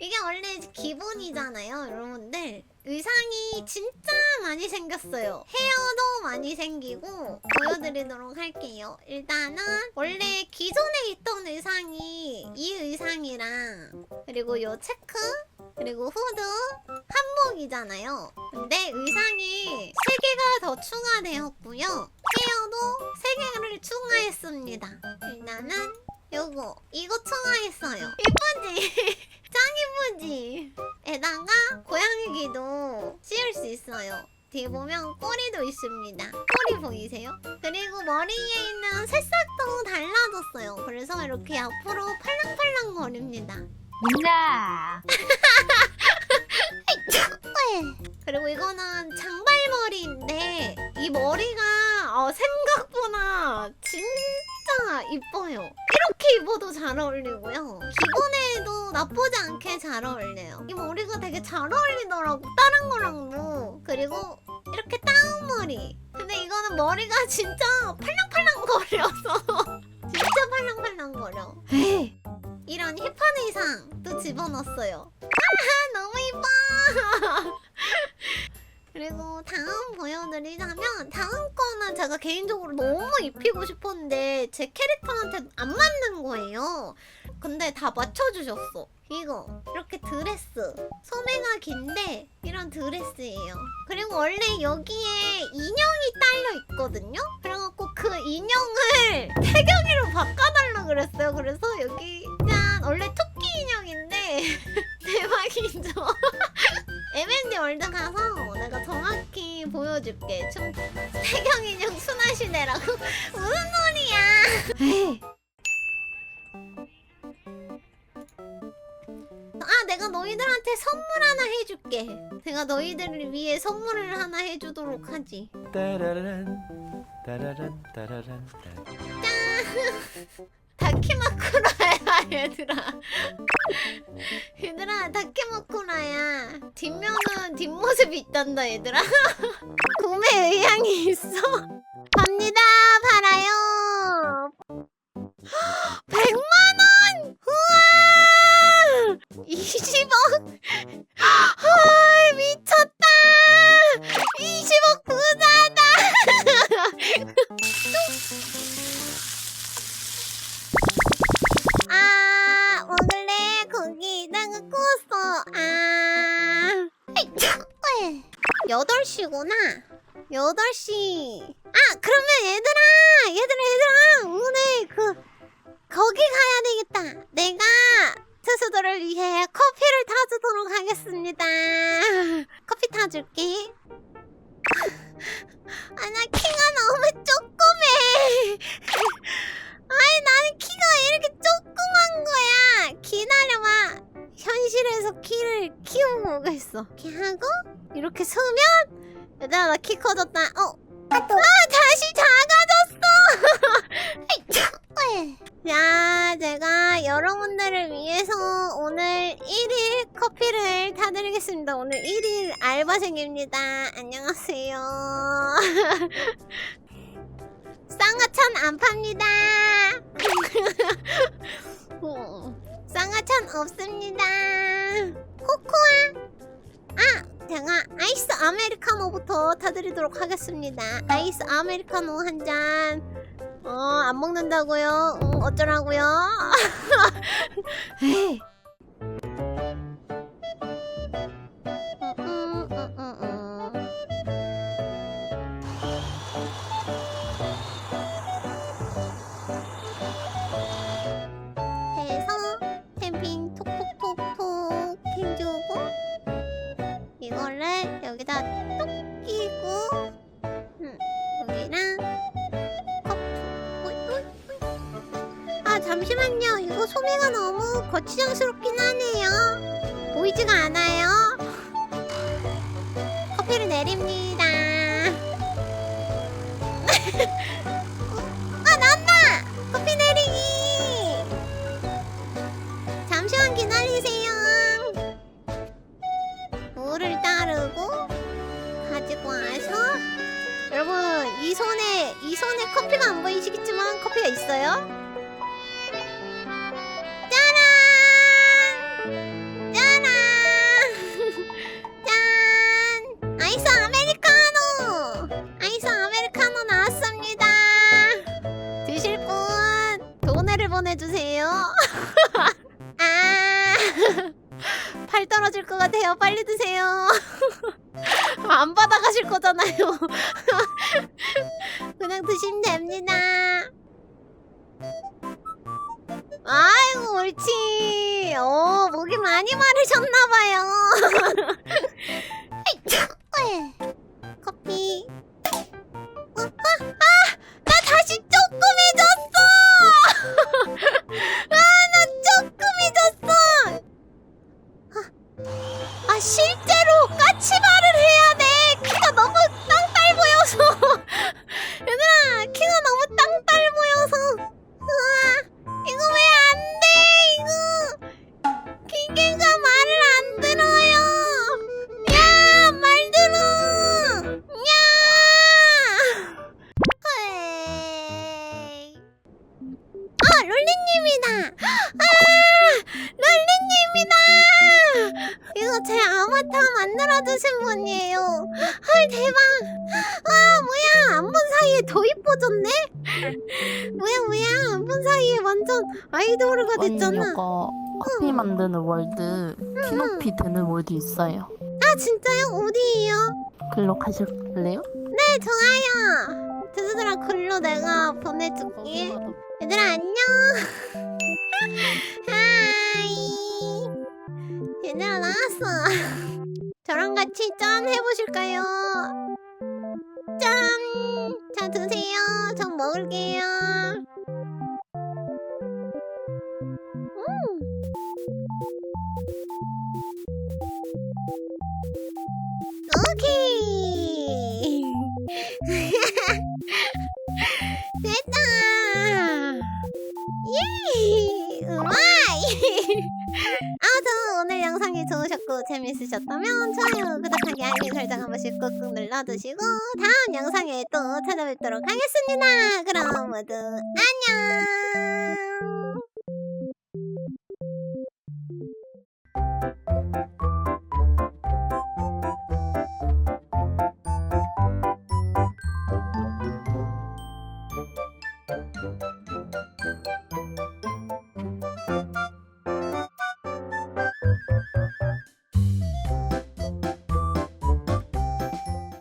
이게 원래 기본이잖아요, 여러분들. 의상이 진짜 많이 생겼어요. 헤어도 많이 생기고 보여드리도록 할게요. 일단은 원래 기존에 있던 의상이 이 의상이랑 그리고 요 체크 그리고 후드 한복이잖아요. 근데 의상이 3개가 더 추가되었고요. 헤어도 3개 를 추가했습니다. 일단은 요거 이거 추가했어요. 이쁘지? 짱 이쁘지? 에다가 고양이 귀도 씌울 수 있어요. 뒤에 보면 꼬리도 있습니다. 꼬리 보이세요? 그리고 머리에 있는 새싹도 달라졌어요. 그래서 이렇게 앞으로 팔랑팔랑 거립니다. 민나 그리고 이거는 장발머리인데 이 머리가 어, 생각보다 진짜 이뻐요. 이렇게 입어도 잘 어울리고요. 기본에도 나쁘지 않게 잘 어울려요. 이 머리가 되게 잘 어울리더라고. 다른 거랑도. 그리고 이렇게 다운머리. 근데 이거는 머리가 진짜 팔랑팔랑 거려서 진짜 팔랑팔랑 거려. 이런 힙한 의상 또 집어넣었어요. 아 너무 이뻐. 그리고 다음 보여드리자면 다음 거는 제가 개인적으로 너무 입히고 싶었는데 제 캐릭터한테 안 맞는 거예요. 근데 다 맞춰주셨어. 이거 이렇게 드레스 소매가 긴데 이런 드레스예요. 그리고 원래 여기에 인형이 딸려 있거든요. 그래갖고 그 인형을 태경이로 바꿔달라 그랬어요. 그래서 여기 짠 원래 토끼 인형인데 대박이죠. M&D 월드 가서 내가 정확히 보여줄게. 좀 태경 인형 순화시대라고 무슨 소리야? 아, 내가 너희들한테 선물 하나 해줄게. 내가 너희들을 위해 선물을 하나 해주도록 하지. 따라란 따라란 따라란 따 다키마쿠라야, 얘들아. 얘들아, 다키마쿠라야. 뒷면은 뒷모습이 있단다, 얘들아. 구매 의향이 있어. 갑니다, 8시구나. 8시. 아, 그러면 얘들아! 얘들아, 얘들아! 오늘 그, 거기 가야 되겠다. 내가 투수들을 위해 커피를 타주도록 하겠습니다. 커피 타줄게. 아, 나 키가 너무 조그매. 아니, 나는 키가 왜 이렇게 조그만 거야? 기다려봐. 현실에서 키를 키우고 오겠어. 이렇게 하고, 이렇게 서면, 얘들아, 나 키 커졌다. 어. 아, 다시 작아졌어! 자, 제가 여러분들을 위해서 오늘 1일 커피를 타드리겠습니다. 오늘 1일 알바생입니다. 안녕하세요. 쌍화천 안 팝니다. 어, 쌍화천 없습니다. 코코아. 아, 제가 아이스 아메리카노부터 타드리도록 하겠습니다. 아이스 아메리카노 한 잔. 어, 안 먹는다고요? 응, 어쩌라고요? 에이. 끼고 음, 여기랑 컵. 오이, 오이, 오이. 아 잠시만요. 이거 소매가 너무 거추장스럽긴 하네요. 보이지가 않아요. 커피를 내립니다 가지고 와서 여러분 이 손에 이 손에 커피가 안 보이시겠지만 커피가 있어요. 짜란 짜란 짠 아이스 아메리카노 아이스 아메리카노 나왔습니다. 드실 분 돈을 보내주세요. 아. 팔 떨어질 것 같아요. 빨리 드세요. 안 받아가실 거잖아요. 그냥 드시면 됩니다. 아이고 옳지. 어 목이 많이 마르셨나봐요. 헐, 대박. 아, 뭐야. 안 본 사이에 더 이뻐졌네? 뭐야, 뭐야. 안 본 사이에 완전 아이돌가 됐잖아. 이거 커피 만드는 월드 키높이 되는 월드 있어요. 아, 진짜요? 어디에요? 글로 가실래요? 네, 좋아요. 드스들아, 글로 내가 보내줄게. 얘들아, 안녕. 하이. 얘들아, 나왔어. 저랑 같이 짠 해보실까요? 짠! 자, 드세요. 전 먹을게요. 음. 오케이. 재밌으셨다면 좋아요, 구독하기, 알림 설정 한 번씩 꾹꾹 눌러주시고 다음 영상에 또 찾아뵙도록 하겠습니다. 그럼 모두 안녕.